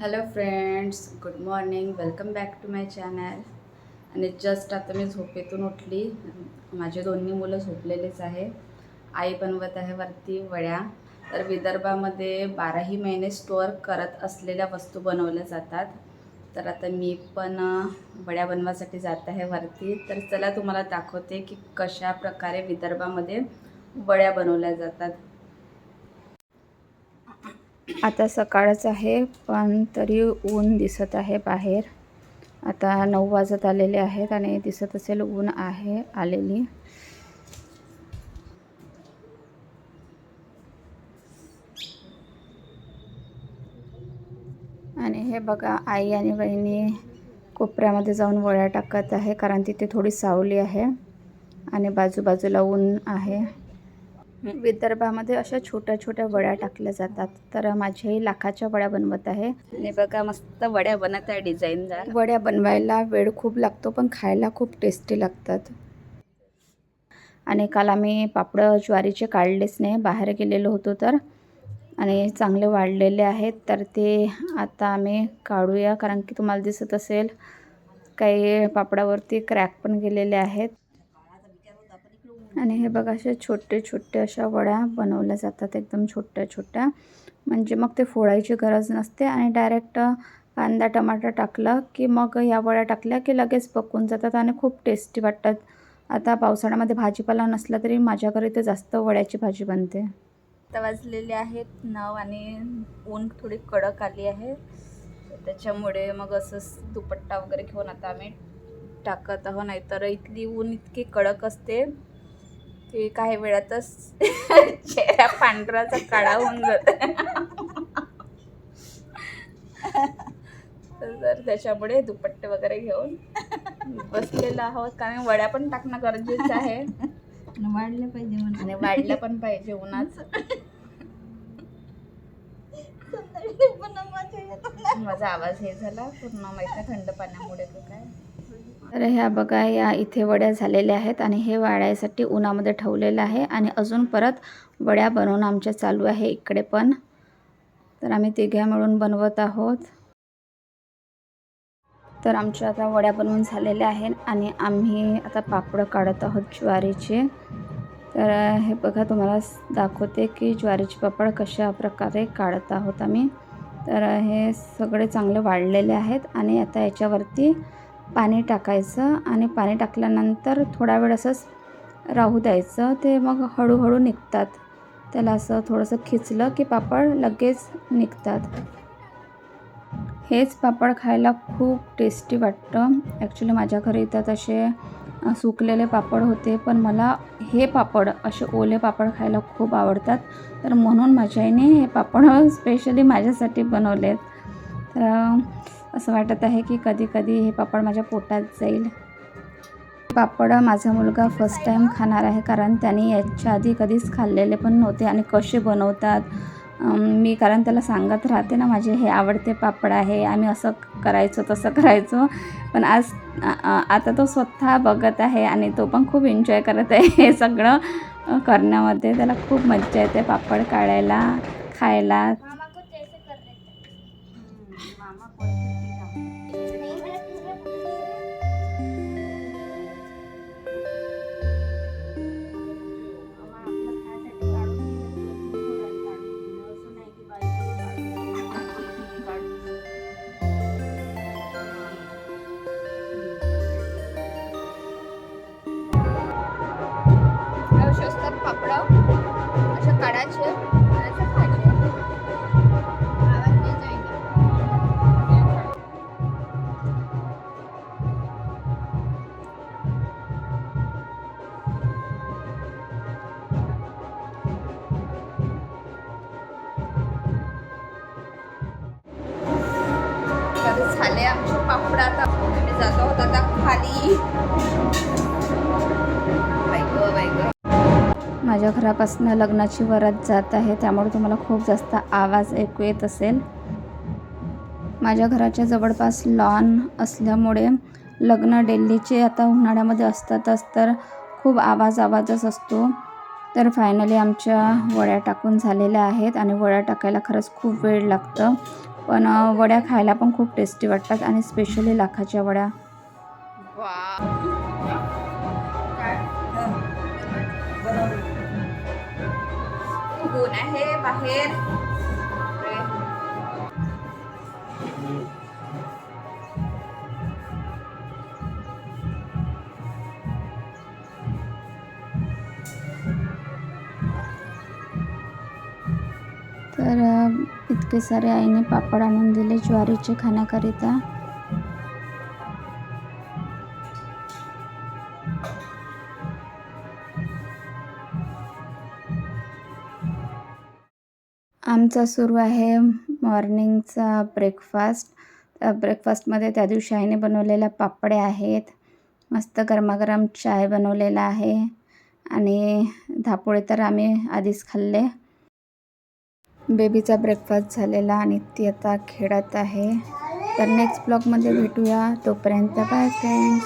Hello friends good morning welcome back to my channel आणि just आता मी झोपेतून उठली. माझे दोन्ही मुलं झोपलेलेच आहे. आई बनवत आहे वरती वड्या. तर विदर्भामध्ये बाराही महिने स्टोअर करत असलेल्या वस्तू बनवल्या जातात. तर आता मी पण वड्या बनवासाठी जात आहे वरती. तर चला तुम्हाला दाखवते की कशा प्रकारे विदर्भामध्ये वड्या बनवल्या जातात. आता सकाळच आहे पण तरी ऊन दिसत आहे बाहेर. आता नऊ वाजत आलेले आहेत आणि दिसत असेल ऊन आहे आलेली. आणि हे बघा आई आणि बहिणी कोपऱ्यामध्ये जाऊन वळ्या टाकत आहे कारण तिथे थोडी सावली आहे आणि बाजूबाजूला ऊन आहे. विदर्भामध्ये अशा छोट्या छोट्या वड्या टाकल्या जातात. तर माझी लाखाच्या वड्या बनवत आहे. आणि बघा मस्त वड्या बनत आहे डिझाईनदार वड्या बनवायला वेळ खूप लागतो पण खायला खूप टेस्टी लागतात. आणि काल आम्ही पापडं ज्वारीचे काढलेच नाही बाहेर गेलेलो होतो तर. आणि चांगले वाढलेले आहेत तर ते आता आम्ही काढूया कारण की तुम्हाला दिसत असेल काही पापडावरती क्रॅक पण गेलेले आहेत. आणि हे बघा असे छोटे छोटे अशा वड्या बनवल्या जातात एकदम छोट्या छोट्या. म्हणजे मग ते फोडायची गरज नसते आणि डायरेक्ट कांदा टमाटर टाकला की मग या वड्या टाकल्या की लगेच पकून जातात आणि खूप टेस्टी वाटतात. आता पावसाळ्यामध्ये भाजीपाला नसला तरी माझ्या घरी तर जास्त वड्याची भाजी बनते. आता वाजलेले आहेत नव आणि ऊन थोडी कडक आली आहे. त्याच्यामुळे मग असं दुपट्टा वगैरे घेऊन आता आम्ही टाकत आहो नाहीतर इथली ऊन इतकी कडक असते. की काही वेळातच चेहरा पांढराचा काळा होऊन जातो. तर त्याच्यामुळे दुपट्टे वगैरे घेऊन बसलेलो आहोत कारण वड्या पण टाकणं गरजेचं आहे. वाढले पाहिजे आणि वाढल्या पण पाहिजे उन्हाच. माझा आवाज हे झाला पूर्ण माहिती थंड पाण्यामुळे का काय? तर ह्या बघा या इथे वड्या झालेल्या आहेत आणि हे वाढायसाठी उन्हामध्ये ठेवलेलं आहे आणि अजून परत वड्या बनवून आमच्या चालू आहे इकडे पण. तर आम्ही तिघ्या मिळून बनवत आहोत. तर आमच्या आता वड्या बनवून झालेल्या आहेत आणि आम्ही आता पापडं काढत आहोत ज्वारीचे. तर हे बघा तुम्हाला दाखवते की ज्वारीचे पापड कशा प्रकारे काढत आहोत आम्ही. तर हे सगळे चांगले वाढलेले आहेत आणि आता याच्यावरती पाणी टाकायचं आणि पाणी टाकल्यानंतर थोडा वेळ असंच राहू द्यायचं. ते मग हळूहळू निघतात. त्याला असं थोडंसं खिचलं की पापड लगेच निघतात. हेच पापड खायला खूप टेस्टी वाटतं. ॲक्च्युली माझ्या घरी इथं तसे सुकलेले पापड होते पण मला हे पापड असे ओले पापड खायला खूप आवडतात. तर म्हणून माझ्या आईने हे पापड स्पेशली माझ्यासाठी बनवलेत. तर असं वाटत आहे की कधी कधी हे पापड माझ्या पोटात जाईल. पापड माझा मुलगा फर्स्ट टाईम खाणार आहे कारण त्याने याच्या आधी कधीच खाल्लेले पण नव्हते आणि कसे बनवतात मी कारण त्याला सांगत राहते ना माझे हे आवडते पापड आहे आम्ही असं करायचो तसं करायचो. पण आज आता तो स्वतः बघत आहे आणि तो पण खूप एन्जॉय करत आहे हे सगळं करण्यामध्ये. त्याला खूप मज्जा येते पापड काढायला खायला. झाले आमचे पापड. आता आम्ही जातो आहोत आता खाली. माझ्या घरापासून लग्नाची वरात जात आहे त्यामुळे तुम्हाला खूप जास्त आवाज ऐकू येत असेल. माझ्या घराच्या जवळपास लॉन असल्यामुळे लग्न डेल्लीचे आता उन्हाळ्यामध्ये असतातच तर खूप आवाज आवाजच असतो. तर फायनली आमच्या वड्या टाकून झालेल्या आहेत आणि वड्या टाकायला खरंच खूप वेळ लागतं. पण वड्या खायला पण खूप टेस्टी वाटतात आणि स्पेशली लाखाच्या वड्या. आहे हो बाहेर. तर इतके सारे आईने पापड आणून दिले ज्वारीचे खाण्याकरिता. आमचा सुरू आहे मॉर्निंगचा ब्रेकफास्ट. त्या ब्रेकफास्टमध्ये त्या दिवशी आईने बनवलेल्या पापड्या आहेत. मस्त गरमागरम चाय बनवलेला आहे. आणि धापोळे तर आम्ही आधीच खाल्ले. बेबीचा ब्रेकफास्ट झालेला आणि ती आता खेळत आहे. तर नेक्स्ट ब्लॉगमध्ये भेटूया. तोपर्यंत बाय फ्रेंड्स